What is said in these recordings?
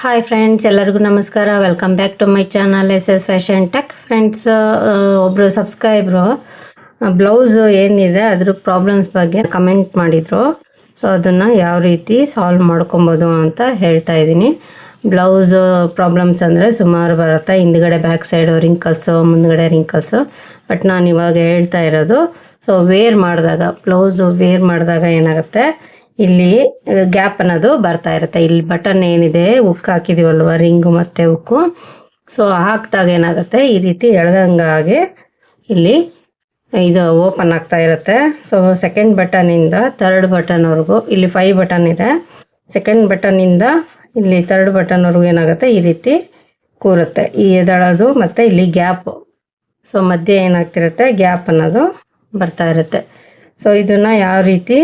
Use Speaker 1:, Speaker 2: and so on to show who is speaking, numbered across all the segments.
Speaker 1: Hi friends ಎಲ್ಲರಿಗೂ ನಮಸ್ಕಾರ. Welcome back to my channel S S fashion tech friends ಒಬ್ಬರು subscriber blouse ಏನಿದೆ, ಅದ್ರ ಪ್ರಾಬ್ಲಮ್ಸ್ ಬಗ್ಗೆ ಕಮೆಂಟ್ ಮಾಡಿದರು. ಸೊ ಅದನ್ನು ಯಾವ ರೀತಿ ಸಾಲ್ವ್ ಮಾಡ್ಕೊಬೋದು ಅಂತ ಹೇಳ್ತಾ ಇದ್ದೀನಿ. ಬ್ಲೌಸ್ ಪ್ರಾಬ್ಲಮ್ಸ್ ಅಂದರೆ ಸುಮಾರು ಬರುತ್ತೆ. ಹಿಂದ್ಗಡೆ ಬ್ಯಾಕ್ ಸೈಡು ರಿಂಕಲ್ಸು ಮುಂದ್ಗಡೆ ರಿಂಕಲ್ಸು ಬಟ್ ನಾನು ಇವಾಗ ಹೇಳ್ತಾ ಇರೋದು ಸೊ ವೇರ್ ಮಾಡಿದಾಗ ಬ್ಲೌಸು ವೇರ್ ಮಾಡಿದಾಗ ಏನಾಗುತ್ತೆ? ಇಲ್ಲಿ ಗ್ಯಾಪ್ ಅನ್ನೋದು ಬರ್ತಾ ಇರುತ್ತೆ. ಇಲ್ಲಿ ಬಟನ್ ಏನಿದೆ ಉಕ್ಕು ಹಾಕಿದೀವಲ್ವ ರಿಂಗು ಮತ್ತು ಉಕ್ಕು ಸೊ ಹಾಕಿದಾಗ ಏನಾಗುತ್ತೆ? ಈ ರೀತಿ ಎಳ್ದಂಗಾಗಿ ಇಲ್ಲಿ, ಇದು ಓಪನ್ ಆಗ್ತಾ ಇರುತ್ತೆ. ಸೊ ಸೆಕೆಂಡ್ ಬಟನಿಂದ ಥರ್ಡ್ ಬಟನ್ವರೆಗೂ ಇಲ್ಲಿ ಫೈವ್ ಬಟನ್ ಇದೆ. ಸೆಕೆಂಡ್ ಬಟನ್ನಿಂದ ಇಲ್ಲಿ ಥರ್ಡ್ ಬಟನ್ವರೆಗೂ ಏನಾಗುತ್ತೆ? ಈ ರೀತಿ ಕೂರುತ್ತೆ. ಈ ಎದಳೋದು ಮತ್ತು ಇಲ್ಲಿ ಗ್ಯಾಪ್ ಸೊ ಮಧ್ಯೆ ಏನಾಗ್ತಿರುತ್ತೆ? ಗ್ಯಾಪ್ ಅನ್ನೋದು ಬರ್ತಾ ಇರುತ್ತೆ. ಸೊ ಇದನ್ನು ಯಾವ ರೀತಿ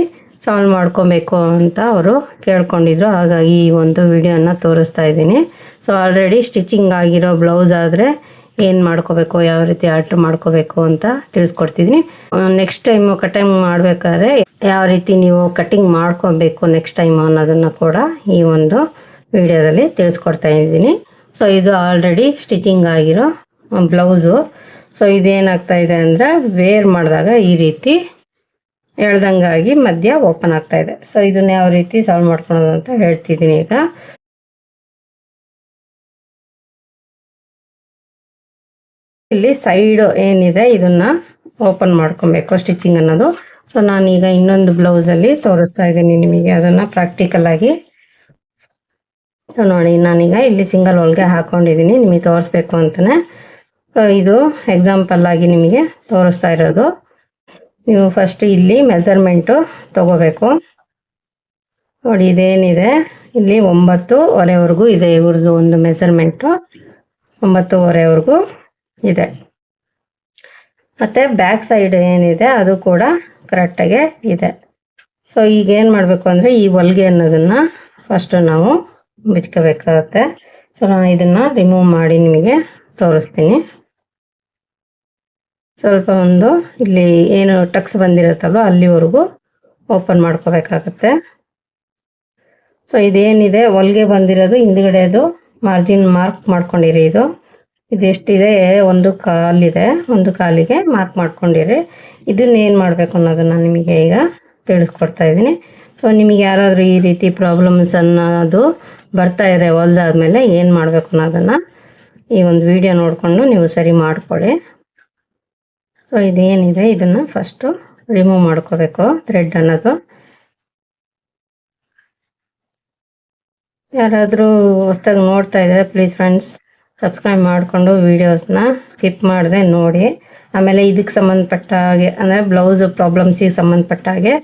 Speaker 1: ಸಾಲ್ವ್ ಮಾಡ್ಕೊಬೇಕು ಅಂತ ಅವರು ಕೇಳ್ಕೊಂಡಿದ್ರು. ಹಾಗಾಗಿ ಈ ಒಂದು ವಿಡಿಯೋನ ತೋರಿಸ್ತಾ ಇದ್ದೀನಿ. ಸೊ ಆಲ್ರೆಡಿ ಸ್ಟಿಚಿಂಗ್ ಆಗಿರೋ ಬ್ಲೌಸ್ ಆದರೆ ಏನು ಮಾಡ್ಕೋಬೇಕು, ಯಾವ ರೀತಿ ಆರ್ಟ್ ಮಾಡ್ಕೋಬೇಕು ಅಂತ ತಿಳಿಸ್ಕೊಡ್ತಿದ್ದೀನಿ. ನೆಕ್ಸ್ಟ್ ಟೈಮು ಕಟಿಂಗ್ ಮಾಡಬೇಕಾದ್ರೆ ಯಾವ ರೀತಿ ನೀವು ಕಟಿಂಗ್ ಮಾಡ್ಕೊಬೇಕು ನೆಕ್ಸ್ಟ್ ಟೈಮ್ ಅನ್ನೋದನ್ನು ಕೂಡ ಈ ಒಂದು ವಿಡಿಯೋದಲ್ಲಿ ತಿಳಿಸ್ಕೊಡ್ತಾ ಇದ್ದೀನಿ. ಸೊ ಇದು ಆಲ್ರೆಡಿ ಸ್ಟಿಚಿಂಗ್ ಆಗಿರೋ ಬ್ಲೌಸು ಸೊ ಇದೇನಾಗ್ತಾ ಇದೆ ಅಂದರೆ ವೇರ್ ಮಾಡಿದಾಗ ಈ ರೀತಿ ಎಳ್ದಂಗಾಗಿ ಮಧ್ಯ ಓಪನ್ ಆಗ್ತಾ ಇದೆ. ಸೊ ಇದನ್ನ ಯಾವ ರೀತಿ ಸಾಲ್ವ್ ಮಾಡ್ಕೊಳೋದು ಅಂತ ಹೇಳ್ತಿದ್ದೀನಿ ಈಗ. ಇಲ್ಲಿ ಸೈಡ್ ಏನಿದೆ, ಇದನ್ನ ಓಪನ್ ಮಾಡ್ಕೊಬೇಕು ಸ್ಟಿಚಿಂಗ್ ಅನ್ನೋದು. ಸೊ ನಾನೀಗ ಇನ್ನೊಂದು ಬ್ಲೌಸಲ್ಲಿ ತೋರಿಸ್ತಾ ಇದ್ದೀನಿ ನಿಮಗೆ. ಅದನ್ನ ಪ್ರಾಕ್ಟಿಕಲ್ ಆಗಿ. ಸೊ ನೋಡಿ, ನಾನೀಗ ಇಲ್ಲಿ ಸಿಂಗಲ್ ಹೋಲ್ಗೆ ಹಾಕೊಂಡಿದ್ದೀನಿ. ನಿಮಗೆ ತೋರಿಸ್ಬೇಕು ಅಂತಾನೆ. ಸೊ ಇದು ಎಕ್ಸಾಂಪಲ್ ಆಗಿ ನಿಮಗೆ ತೋರಿಸ್ತಾ ಇರೋದು. ನೀವು ಫಸ್ಟ್ ಇಲ್ಲಿ ಮೆಸರ್ಮೆಂಟು ತಗೋಬೇಕು. ನೋಡಿ, ಇದೇನಿದೆ? ಇಲ್ಲಿ ಒಂಬತ್ತುವರೆವರೆಗೂ ಇದೆ ಇವ್ರದ್ದು ಒಂದು ಮೆಸರ್ಮೆಂಟು ಒಂಬತ್ತುವರೆವರೆಗೂ ಇದೆ. ಮತ್ತು ಬ್ಯಾಕ್ ಸೈಡ್ ಏನಿದೆ, ಅದು ಕೂಡ ಕರೆಕ್ಟಾಗೆ ಇದೆ. ಸೊ ಈಗ ಏನು ಮಾಡಬೇಕು ಅಂದರೆ ಈ ಹೊಲಿಗೆ ಅನ್ನೋದನ್ನು ಫಸ್ಟು ನಾವು ಬಿಚ್ಕೋಬೇಕಾಗತ್ತೆ ಸೊ ನಾನು ಇದನ್ನು ರಿಮೂವ್ ಮಾಡಿ ನಿಮಗೆ ತೋರಿಸ್ತೀನಿ. ಸ್ವಲ್ಪ ಒಂದು ಇಲ್ಲಿ ಏನು ಟಕ್ಸ್ ಬಂದಿರುತ್ತಲ್ವ ಅಲ್ಲಿವರೆಗೂ ಓಪನ್ ಮಾಡ್ಕೋಬೇಕಾಗತ್ತೆ. ಸೊ ಇದೇನಿದೆ? ಹೊಲ್ಗೆ ಬಂದಿರೋದು, ಹಿಂದ್ಗಡೆದು ಮಾರ್ಜಿನ್ ಮಾರ್ಕ್ ಮಾಡ್ಕೊಂಡಿರಿ ಇದು. ಇದೆಷ್ಟಿದೆ? ಒಂದು ಕಾಲಿದೆ, ಒಂದು ಕಾಲಿಗೆ ಮಾರ್ಕ್ ಮಾಡ್ಕೊಂಡಿರಿ. ಇದನ್ನೇನು ಮಾಡಬೇಕು ಅನ್ನೋದನ್ನು ನಿಮಗೆ ಈಗ ತಿಳಿಸ್ಕೊಡ್ತಾ ಇದ್ದೀನಿ. ಸೊ ನಿಮಗೆ ಯಾರಾದರೂ ಈ ರೀತಿ ಪ್ರಾಬ್ಲಮ್ಸ್ ಅನ್ನೋದು ಬರ್ತಾ ಇದೆ ಹೊಲ್ದಾದ್ಮೇಲೆ ಏನು ಮಾಡಬೇಕು ಅನ್ನೋದನ್ನು ಈ ಒಂದು ವಿಡಿಯೋ ನೋಡಿಕೊಂಡು ನೀವು ಸರಿ ಮಾಡ್ಕೊಳ್ಳಿ. ಸೊ ಇದೇನಿದೆ? ಇದನ್ನು ಫಸ್ಟು ರಿಮೂವ್ ಮಾಡ್ಕೋಬೇಕು ಥ್ರೆಡ್ ಅನ್ನೋದು. ಯಾರಾದರೂ ಹೊಸ್ದಾಗಿ ನೋಡ್ತಾ ಇದ್ದಾರೆ ಪ್ಲೀಸ್ ಫ್ರೆಂಡ್ಸ್ ಸಬ್ಸ್ಕ್ರೈಬ್ ಮಾಡಿಕೊಂಡು ವೀಡಿಯೋಸ್ನ ಸ್ಕಿಪ್ ಮಾಡದೆ ನೋಡಿ. ಆಮೇಲೆ ಇದಕ್ಕೆ ಸಂಬಂಧಪಟ್ಟ ಹಾಗೆ, ಅಂದರೆ ಬ್ಲೌಸ್ ಪ್ರಾಬ್ಲಮ್ಸಿಗೆ ಸಂಬಂಧಪಟ್ಟ ಹಾಗೆ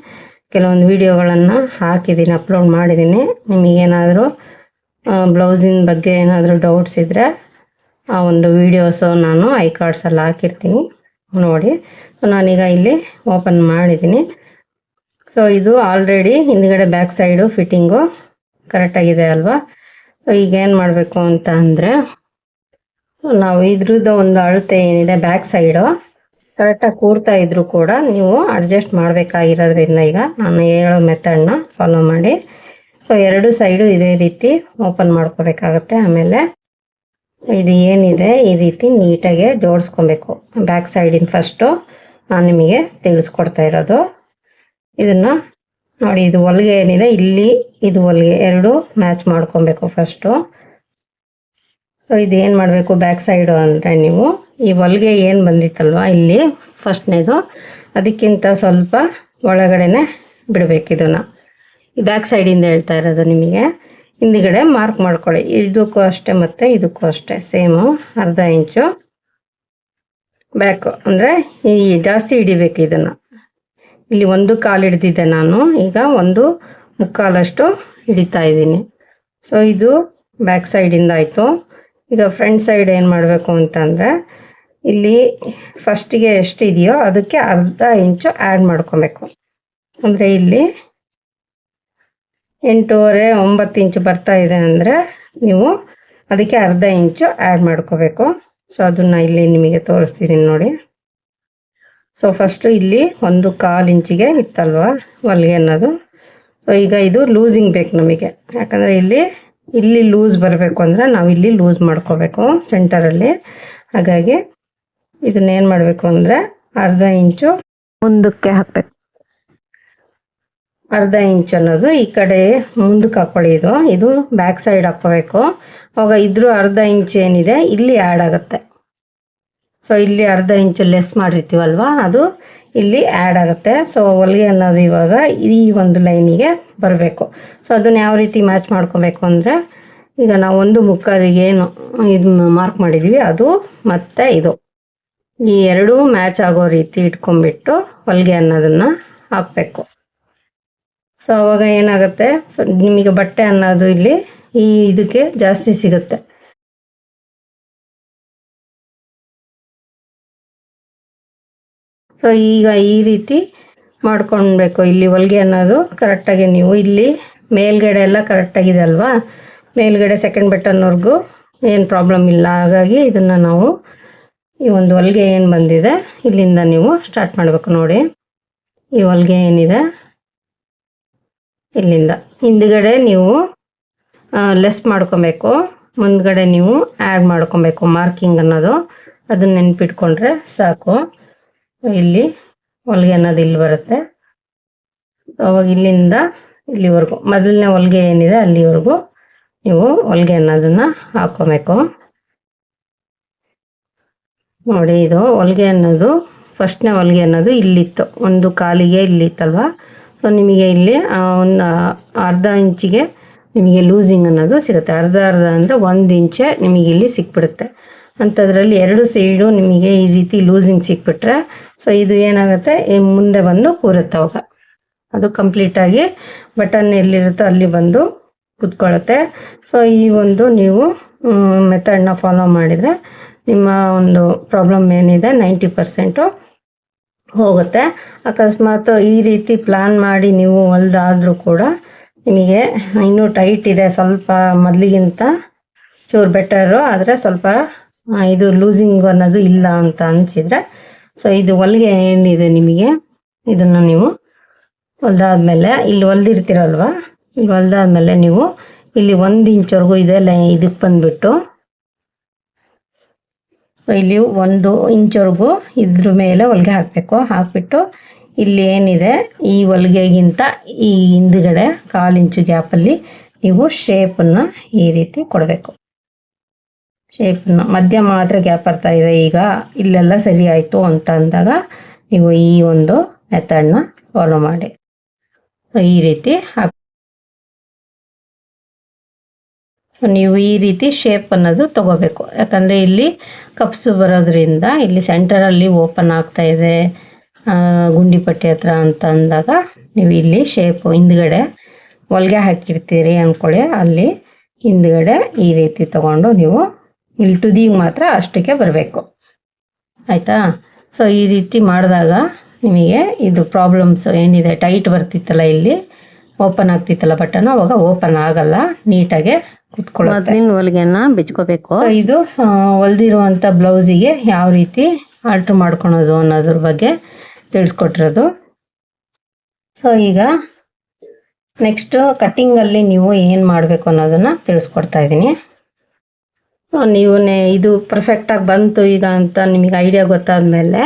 Speaker 1: ಕೆಲವೊಂದು ವೀಡಿಯೋಗಳನ್ನು ಹಾಕಿದ್ದೀನಿ ಅಪ್ಲೋಡ್ ಮಾಡಿದ್ದೀನಿ ನಿಮಗೇನಾದರೂ ಬ್ಲೌಸಿನ ಬಗ್ಗೆ ಏನಾದರೂ ಡೌಟ್ಸ್ ಇದ್ದರೆ ಆ ಒಂದು ವೀಡಿಯೋಸು ನಾನು ಐ ಕಾರ್ಡ್ಸಲ್ಲಿ ಹಾಕಿರ್ತೀನಿ. ನೋಡಿ. ಸೊ ನಾನೀಗ ಇಲ್ಲಿ ಓಪನ್ ಮಾಡಿದ್ದೀನಿ. ಸೊ ಇದು ಆಲ್ರೆಡಿ ಹಿಂದ್ಗಡೆ ಬ್ಯಾಕ್ ಸೈಡು ಫಿಟ್ಟಿಂಗು ಕರೆಕ್ಟಾಗಿದೆ ಅಲ್ವಾ? ಸೊ ಈಗ ಏನು ಮಾಡಬೇಕು ಅಂತ ಅಂದರೆ, ನಾವು ಇದ್ರದ್ದು ಒಂದು ಅಳತೆ ಏನಿದೆ ಬ್ಯಾಕ್ ಸೈಡು ಕರೆಕ್ಟಾಗಿ ಕೂರ್ತಾ ಇದ್ರೂ ಕೂಡ ನೀವು ಅಡ್ಜಸ್ಟ್ ಮಾಡಬೇಕಾಗಿರೋದ್ರಿಂದ ಈಗ ನಾನು ಹೇಳೋ ಮೆಥಡ್ನ ಫಾಲೋ ಮಾಡಿ. ಸೊ ಎರಡು ಸೈಡು ಇದೇ ರೀತಿ ಓಪನ್ ಮಾಡ್ಕೋಬೇಕಾಗತ್ತೆ. ಆಮೇಲೆ ಇದು ಏನಿದೆ, ಈ ರೀತಿ ನೀಟಾಗಿ ಜೋಡಿಸ್ಕೊಬೇಕು. ಬ್ಯಾಕ್ ಸೈಡಿನ ಫಸ್ಟು ನಾನು ನಿಮಗೆ ತಿಳಿಸ್ಕೊಡ್ತಾ ಇರೋದು. ಇದನ್ನು ನೋಡಿ, ಇದು ಹೊಲಿಗೆ ಏನಿದೆ, ಇಲ್ಲಿ ಇದು ಹೊಲಿಗೆ ಎರಡು ಮ್ಯಾಚ್ ಮಾಡ್ಕೊಬೇಕು ಫಸ್ಟು ಸೊ ಏನು ಮಾಡಬೇಕು ಬ್ಯಾಕ್ ಸೈಡು ಅಂದರೆ ನೀವು, ಈ ಹೊಲಿಗೆ ಏನು ಬಂದಿತ್ತಲ್ವ, ಇಲ್ಲಿ ಫಸ್ಟ್ನೇದು ಅದಕ್ಕಿಂತ ಸ್ವಲ್ಪ ಒಳಗಡೆನೆ ಬಿಡಬೇಕು ಇದನ್ನು. ಬ್ಯಾಕ್ ಸೈಡಿಂದ ಹೇಳ್ತಾ ಇರೋದು ನಿಮಗೆ. ಹಿಂದ್ಗಡೆ ಮಾರ್ಕ್ ಮಾಡ್ಕೊಳ್ಳಿ. ಇದಕ್ಕೂ ಅಷ್ಟೇ ಮತ್ತು ಇದಕ್ಕೂ ಅಷ್ಟೇ. ಸೇಮು ಅರ್ಧ ಇಂಚು ಬ್ಯಾಕು ಅಂದರೆ ಈ ಜಾಸ್ತಿ ಹಿಡಿಬೇಕು ಇದನ್ನು. ಇಲ್ಲಿ ಒಂದು ಕಾಲು ಹಿಡ್ದಿದ್ದೆ ನಾನು. ಈಗ ಒಂದು ಮುಕ್ಕಾಲಷ್ಟು ಹಿಡಿತಾ ಇದ್ದೀನಿ. ಸೊ ಇದು ಬ್ಯಾಕ್ ಸೈಡಿಂದ ಆಯಿತು. ಈಗ ಫ್ರಂಟ್ ಸೈಡ್ ಏನು ಮಾಡಬೇಕು ಅಂತಂದರೆ ಇಲ್ಲಿ ಫಸ್ಟಿಗೆ ಎಷ್ಟಿದೆಯೋ ಅದಕ್ಕೆ ಅರ್ಧ ಇಂಚು ಆ್ಯಡ್ ಮಾಡ್ಕೋಬೇಕು. ಅಂದರೆ ಇಲ್ಲಿ ಎಂಟೂವರೆ ಒಂಬತ್ತು ಇಂಚು ಬರ್ತಾ ಇದೆ ಅಂದರೆ ನೀವು ಅದಕ್ಕೆ ಅರ್ಧ ಇಂಚು ಆ್ಯಡ್ ಮಾಡ್ಕೋಬೇಕು. ಸೊ ಅದನ್ನು ಇಲ್ಲಿ ನಿಮಗೆ ತೋರಿಸ್ತೀನಿ ನೋಡಿ. ಸೊ ಫಸ್ಟು ಇಲ್ಲಿ ಒಂದು ಕಾಲು ಇಂಚಿಗೆ ಇತ್ತಲ್ವ ಹೊಲಿಗೆ ಅನ್ನೋದು. ಸೊ ಈಗ ಇದು ಲೂಸಿಂಗ್ ಬೇಕು ನಮಗೆ. ಯಾಕಂದರೆ ಇಲ್ಲಿ ಇಲ್ಲಿ ಲೂಸ್ ಬರಬೇಕು ಅಂದರೆ ನಾವು ಇಲ್ಲಿ ಲೂಸ್ ಮಾಡ್ಕೋಬೇಕು ಸೆಂಟರಲ್ಲಿ ಹಾಗಾಗಿ ಇದನ್ನೇನು ಮಾಡಬೇಕು ಅಂದರೆ ಅರ್ಧ ಇಂಚು
Speaker 2: ಮುಂದಕ್ಕೆ ಹಾಕ್ಬೇಕು.
Speaker 1: ಅರ್ಧ ಇಂಚ್ ಅನ್ನೋದು ಈ ಕಡೆ ಮುಂದಕ್ಕೆ ಹಾಕೊಳ್ಳಿ ಇದು ಇದು ಬ್ಯಾಕ್ ಸೈಡ್ ಹಾಕೋಬೇಕು. ಅವಾಗ ಇದ್ರೂ ಅರ್ಧ ಇಂಚ್ ಏನಿದೆ, ಇಲ್ಲಿ ಆ್ಯಡ್ ಆಗುತ್ತೆ. ಸೊ ಇಲ್ಲಿ ಅರ್ಧ ಇಂಚು ಲೆಸ್ ಮಾಡಿರ್ತೀವಲ್ವ, ಅದು ಇಲ್ಲಿ ಆ್ಯಡ್ ಆಗುತ್ತೆ. ಸೊ ಹೊಲಿಗೆ ಅನ್ನೋದು ಇವಾಗ ಈ ಒಂದು ಲೈನಿಗೆ ಬರಬೇಕು. ಸೊ ಅದನ್ನ ಯಾವ ರೀತಿ ಮ್ಯಾಚ್ ಮಾಡ್ಕೊಬೇಕು ಅಂದರೆ, ಈಗ ನಾವು ಒಂದು ಮುಕ್ಕಾಲಿಗೆ ಏನು ಇದು ಮಾರ್ಕ್ ಮಾಡಿದ್ದೀವಿ ಅದು ಮತ್ತು ಇದು. ಈ ಎರಡೂ ಮ್ಯಾಚ್ ಆಗೋ ರೀತಿ ಇಟ್ಕೊಂಡ್ಬಿಟ್ಟು ಹೊಲಿಗೆ ಅನ್ನೋದನ್ನು ಹಾಕಬೇಕು. ಸೊ ಅವಾಗ ಏನಾಗುತ್ತೆ? ನಿಮಗೆ ಬಟ್ಟೆ ಅನ್ನೋದು ಇಲ್ಲಿ ಈ ಇದಕ್ಕೆ ಜಾಸ್ತಿ ಸಿಗುತ್ತೆ. ಸೊ ಈಗ ಈ ರೀತಿ ಮಾಡ್ಕೊಳ್ಬೇಕು. ಇಲ್ಲಿ ಹೊಲಿಗೆ ಅನ್ನೋದು ಕರೆಕ್ಟಾಗಿ ನೀವು ಇಲ್ಲಿ ಮೇಲ್ಗಡೆ ಎಲ್ಲ ಕರೆಕ್ಟಾಗಿದೆ ಅಲ್ವಾ? ಮೇಲ್ಗಡೆ ಸೆಕೆಂಡ್ ಬಟನ್ವರೆಗೂ ಏನು ಪ್ರಾಬ್ಲಮ್ ಇಲ್ಲ. ಹಾಗಾಗಿ ಇದನ್ನು ನಾವು ಈ ಒಂದು ಹೊಲಿಗೆ ಏನು ಬಂದಿದೆ, ಇಲ್ಲಿಂದ ನೀವು ಸ್ಟಾರ್ಟ್ ಮಾಡಬೇಕು ನೋಡಿ. ಈ ಹೊಲಿಗೆ ಏನಿದೆ? ಇಲ್ಲಿಂದ. ಹಿಂದ್ಗಡೆ ನೀವು ಲೆಸ್ ಮಾಡ್ಕೊಬೇಕು. ಮುಂದ್ಗಡೆ ನೀವು ಆ್ಯಡ್ ಮಾಡ್ಕೊಬೇಕು ಮಾರ್ಕಿಂಗ್ ಅನ್ನೋದು. ಅದನ್ನ ನೆನ್ಪಿಟ್ಕೊಂಡ್ರೆ ಸಾಕು. ಇಲ್ಲಿ ಹೊಲಿಗೆ ಅನ್ನೋದು ಇಲ್ಲಿ ಬರುತ್ತೆ. ಅವಾಗ ಇಲ್ಲಿಂದ ಇಲ್ಲಿವರೆಗೂ. ಮೊದಲನೇ ಹೊಲಿಗೆ ಏನಿದೆ ಅಲ್ಲಿವರೆಗೂ ನೀವು ಹೊಲಿಗೆ ಅನ್ನೋದನ್ನ ಹಾಕೋಬೇಕು. ನೋಡಿ ಇದು ಹೊಲಿಗೆ ಅನ್ನೋದು ಫಸ್ಟ್ನೇ ಹೊಲಿಗೆ ಅನ್ನೋದು ಇಲ್ಲಿತ್ತು. ಒಂದು ಕಾಲಿಗೆ ಇಲ್ಲಿತ್ತಲ್ವ? ಸೊ ನಿಮಗೆ ಇಲ್ಲಿ ಒಂದು ಅರ್ಧ ಇಂಚಿಗೆ ನಿಮಗೆ ಲೂಸಿಂಗ್ ಅನ್ನೋದು ಸಿಗುತ್ತೆ. ಅರ್ಧ ಅರ್ಧ ಅಂದರೆ ಒಂದು ಇಂಚೆ ನಿಮಗೆ ಇಲ್ಲಿ ಸಿಕ್ಬಿಡುತ್ತೆ. ಅಂಥದ್ರಲ್ಲಿ ಎರಡು ಸೈಡು ನಿಮಗೆ ಈ ರೀತಿ ಲೂಸಿಂಗ್ ಸಿಕ್ಬಿಟ್ರೆ ಸೊ ಇದು ಏನಾಗುತ್ತೆ? ಮುಂದೆ ಬಂದು ಕೂರುತ್ತೆ ಅವಾಗ. ಅದು ಕಂಪ್ಲೀಟಾಗಿ ಬಟನ್ ಎಲ್ಲಿರುತ್ತೋ ಅಲ್ಲಿ ಬಂದು ಕೂತ್ಕೊಳ್ಳುತ್ತೆ. ಸೊ ಈ ಒಂದು ನೀವು ಮೆಥಡ್ನ ಫಾಲೋ ಮಾಡಿದರೆ ನಿಮ್ಮ ಒಂದು ಪ್ರಾಬ್ಲಮ್ ಏನಿದೆ? ನೈಂಟಿ ಪರ್ಸೆಂಟು ಹೋಗುತ್ತೆ. ಅಕಸ್ಮಾತ್ ಈ ರೀತಿ ಪ್ಲಾನ್ ಮಾಡಿ ನೀವು ಹೊಲ್ದಾದ್ರೂ ಕೂಡ ನಿಮಗೆ ಇನ್ನೂ ಟೈಟ್ ಇದೆ ಸ್ವಲ್ಪ ಮೊದಲಿಗಿಂತ. ಚೂರು ಬೆಟರು ಆದರೆ ಸ್ವಲ್ಪ ಇದು ಲೂಸಿಂಗ್ ಅನ್ನೋದು ಇಲ್ಲ ಅಂತ ಅನಿಸಿದ್ರೆ. ಸೊ ಇದು ಹೊಲಿಗೆ ಏನಿದೆ ನಿಮಗೆ? ಇದನ್ನು ನೀವು ಹೊಲ್ದಾದ್ಮೇಲೆ ಇಲ್ಲಿ ಹೊಲ್ದಿರ್ತೀರಲ್ವ? ಇಲ್ಲಿ ಹೊಲ್ದಾದ್ಮೇಲೆ ನೀವು ಇಲ್ಲಿ ಒಂದು ಇಂಚ್ವರೆಗೂ ಇದೆ ಲೈ ಇದಕ್ಕೆ ಬಂದ್ಬಿಟ್ಟು. ಇಲ್ಲಿ ಒಂದು ಇಂಚ್ವರೆಗೂ ಇದ್ರ ಮೇಲೆ ಹೊಲಿಗೆ ಹಾಕಬೇಕು. ಹಾಕಿಬಿಟ್ಟು ಇಲ್ಲಿ ಏನಿದೆ, ಈ ಹೊಲಿಗೆಗಿಂತ ಈ ಹಿಂದುಗಡೆ ಕಾಲು ಇಂಚು ಗ್ಯಾಪಲ್ಲಿ ನೀವು ಶೇಪನ್ನು ಈ ರೀತಿ ಕೊಡಬೇಕು. ಶೇಪನ್ನು ಮಧ್ಯ ಮಾತ್ರ ಗ್ಯಾಪ್ ಬರ್ತಾ ಇದೆ ಈಗ. ಇಲ್ಲೆಲ್ಲ ಸರಿ ಆಯಿತು ಅಂತ ಅಂದಾಗ ನೀವು ಈ ಒಂದು ಮೆಥಡ್ನ ಫಾಲೋ ಮಾಡಿ. ಈ ರೀತಿ ಹಾಕ್ ನೀವು ಈ ರೀತಿ ಶೇಪ್ ಅನ್ನೋದು ತಗೋಬೇಕು. ಯಾಕಂದರೆ ಇಲ್ಲಿ ಕಪ್ಸು ಬರೋದ್ರಿಂದ ಇಲ್ಲಿ ಸೆಂಟರಲ್ಲಿ ಓಪನ್ ಆಗ್ತಾ ಇದೆ. ಗುಂಡಿ ಪಟ್ಟಿ ಹತ್ರ ಅಂತ ಅಂದಾಗ ನೀವು ಇಲ್ಲಿ ಶೇಪು ಹಿಂದ್ಗಡೆ ಹೊಲ್ಗೆ ಹಾಕಿರ್ತೀರಿ ಅಂದ್ಕೊಳ್ಳಿ ಅಲ್ಲಿ ಹಿಂದ್ಗಡೆ ಈ ರೀತಿ ತಗೊಂಡು ನೀವು ಇಲ್ಲಿ ತುದಿಗೆ ಮಾತ್ರ ಅಷ್ಟಕ್ಕೆ ಬರಬೇಕು. ಆಯಿತಾ? ಸೊ ಈ ರೀತಿ ಮಾಡಿದಾಗ ನಿಮಗೆ ಇದು ಪ್ರಾಬ್ಲಮ್ಸ್ ಏನಿದೆ? ಟೈಟ್ ಬರ್ತಿತ್ತಲ್ಲ ಇಲ್ಲಿ? ಓಪನ್ ಆಗ್ತಿತ್ತಲ್ಲ ಬಟನ್ ಅವಾಗ ಓಪನ್ ಆಗಲ್ಲ. ನೀಟಾಗೆ
Speaker 2: ಮೊದಲಿನ ಹೊಲಿಗೆನ ಬಿಚ್ಕೋಬೇಕು.
Speaker 1: ಇದು ಹೊಲ್ದಿರುವಂತ ಬ್ಲೌಸಿಗೆ ಯಾವ ರೀತಿ ಆಲ್ಟ್ರ್ ಮಾಡ್ಕೊಳೋದು ಅನ್ನೋದ್ರ ಬಗ್ಗೆ ತಿಳಿಸ್ಕೊಟ್ಟಿರೋದು. ಸೊ ಈಗ ನೆಕ್ಸ್ಟ್ ಕಟ್ಟಿಂಗಲ್ಲಿ ನೀವು ಏನು ಮಾಡಬೇಕು ಅನ್ನೋದನ್ನ ತಿಳಿಸ್ಕೊಡ್ತಾ ಇದ್ದೀನಿ. ಸೊ ನೀವು ಇದು ಇದು ಪರ್ಫೆಕ್ಟಾಗಿ ಬಂತು ಈಗ ಅಂತ ನಿಮಗೆ ಐಡಿಯಾ ಗೊತ್ತಾದ್ಮೇಲೆ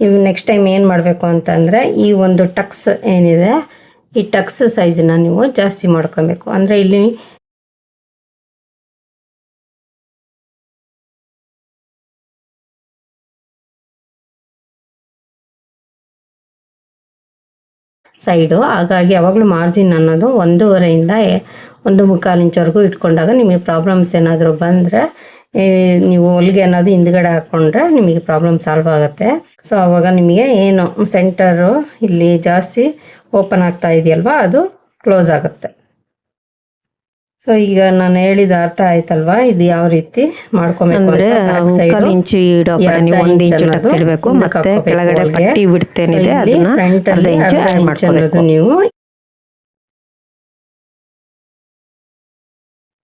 Speaker 1: ನೀವು ನೆಕ್ಸ್ಟ್ ಟೈಮ್ ಏನು ಮಾಡಬೇಕು ಅಂತಂದರೆ ಈ ಒಂದು ಟಕ್ಸ್ ಏನಿದೆ ಈ ಟಕ್ಸ್ ಸೈಜನ್ನ ನೀವು ಜಾಸ್ತಿ ಮಾಡ್ಕೊಬೇಕು. ಅಂದರೆ ಇಲ್ಲಿ ಸೈಡು ಹಾಗಾಗಿ ಯಾವಾಗಲೂ ಮಾರ್ಜಿನ್ ಅನ್ನೋದು ಒಂದೂವರೆಯಿಂದ ಒಂದು ಮುಕ್ಕಾಲು ಇಂಚವರೆಗೂ ಇಟ್ಕೊಂಡಾಗ ನಿಮಗೆ ಪ್ರಾಬ್ಲಮ್ಸ್ ಏನಾದರೂ ಬಂದರೆ ನೀವು ಹೊಲಿಗೆ ಅನ್ನೋದು ಹಿಂದ್ಗಡೆ ಹಾಕ್ಕೊಂಡ್ರೆ ನಿಮಗೆ ಪ್ರಾಬ್ಲಮ್ ಸಾಲ್ವ್ ಆಗುತ್ತೆ. ಸೊ ಆವಾಗ ನಿಮಗೆ ಏನು ಸೆಂಟರು ಇಲ್ಲಿ ಜಾಸ್ತಿ ಓಪನ್ ಆಗ್ತಾ ಇದೆಯಲ್ವ, ಅದು ಕ್ಲೋಸ್ ಆಗುತ್ತೆ. ಸೊ ಈಗ ನಾನು ಹೇಳಿದ ಅರ್ಥ ಆಯ್ತಲ್ವಾ? ಇದು ಯಾವ ರೀತಿ ಮಾಡ್ಕೊಬೇಕು
Speaker 2: ಅಂದ್ರೆ. ಮುಕ್ಕಾಲು ಇಂಚು ಇಡೋ ನೀವು ಒಂದು
Speaker 1: ಇಂಚು ಅನ್ನೋದು
Speaker 2: ಟಕ್ಸ್ ಇಡಬೇಕು ಮತ್ತೆ ಕೆಳಗಡೆ ಪಟ್ಟಿ ಬಿಡ್ತೇನಿದೆ
Speaker 1: So,
Speaker 2: ಅದನ್ನ
Speaker 1: front
Speaker 2: ಅರ್ಧ
Speaker 1: ಅಲ್ಲಿ
Speaker 2: ಇಂಚು
Speaker 1: ಅರ್ಧ
Speaker 2: ಆಡ್
Speaker 1: ಇಂಚ್ ನೀವು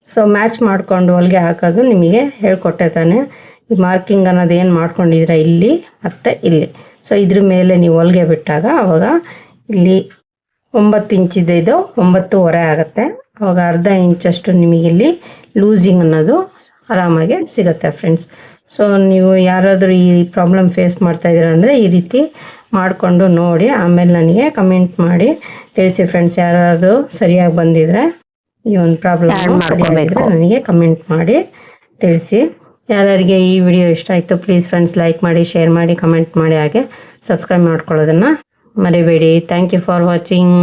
Speaker 1: ಸೊ ಮ್ಯಾಚ್ ಮಾಡ್ಕೊಂಡು ಹೊಲಿಗೆ ಹಾಕೋದು ನಿಮಗೆ ಹೇಳ್ಕೊಟ್ಟೆ ತಾನೆ. ಈ ಮಾರ್ಕಿಂಗ್ ಅನ್ನೋದು ಏನು ಮಾಡ್ಕೊಂಡಿದ್ದೀರಾ ಇಲ್ಲಿ ಮತ್ತೆ ಇಲ್ಲಿ. ಸೊ ಇದ್ರ ಮೇಲೆ ನೀವು ಹೊಲಿಗೆ ಬಿಟ್ಟಾಗ ಅವಾಗ ಇಲ್ಲಿ ಒಂಬತ್ತು ಇಂಚಿದ್ದು ಇದು ಒಂಬತ್ತುವರೆ ಆಗುತ್ತೆ. ಅವಾಗ ಅರ್ಧ ಇಂಚಷ್ಟು ನಿಮಗೆ ಇಲ್ಲಿ ಲೂಸಿಂಗ್ ಅನ್ನೋದು ಆರಾಮಾಗಿ ಸಿಗುತ್ತೆ ಫ್ರೆಂಡ್ಸ್ ಸೊ ನೀವು ಯಾರಾದರೂ ಈ ಪ್ರಾಬ್ಲಮ್ ಫೇಸ್ ಮಾಡ್ತಾ ಇದ್ದೀರಾ ಅಂದರೆ ಈ ರೀತಿ ಮಾಡಿಕೊಂಡು ನೋಡಿ ಆಮೇಲೆ ನನಗೆ ಕಮೆಂಟ್ ಮಾಡಿ ತಿಳಿಸಿ ಫ್ರೆಂಡ್ಸ್ ಯಾರಾದರೂ ಸರಿಯಾಗಿ ಬಂದಿದ್ರೆ ಈ ಒಂದು ಪ್ರಾಬ್ಲಮ್
Speaker 2: ಮಾಡಿದ್ರೆ
Speaker 1: ನನಗೆ ಕಮೆಂಟ್ ಮಾಡಿ ತಿಳಿಸಿ. ಯಾರ್ಯಾರಿಗೆ ಈ ವಿಡಿಯೋ ಇಷ್ಟ ಆಯಿತು ಪ್ಲೀಸ್ ಫ್ರೆಂಡ್ಸ್ ಲೈಕ್ ಮಾಡಿ ಶೇರ್ ಮಾಡಿ ಕಮೆಂಟ್ ಮಾಡಿ ಹಾಗೆ ಸಬ್ಸ್ಕ್ರೈಬ್ ಮಾಡ್ಕೊಳ್ಳೋದನ್ನು ಮರಿಬೇಡಿ. Thank you for watching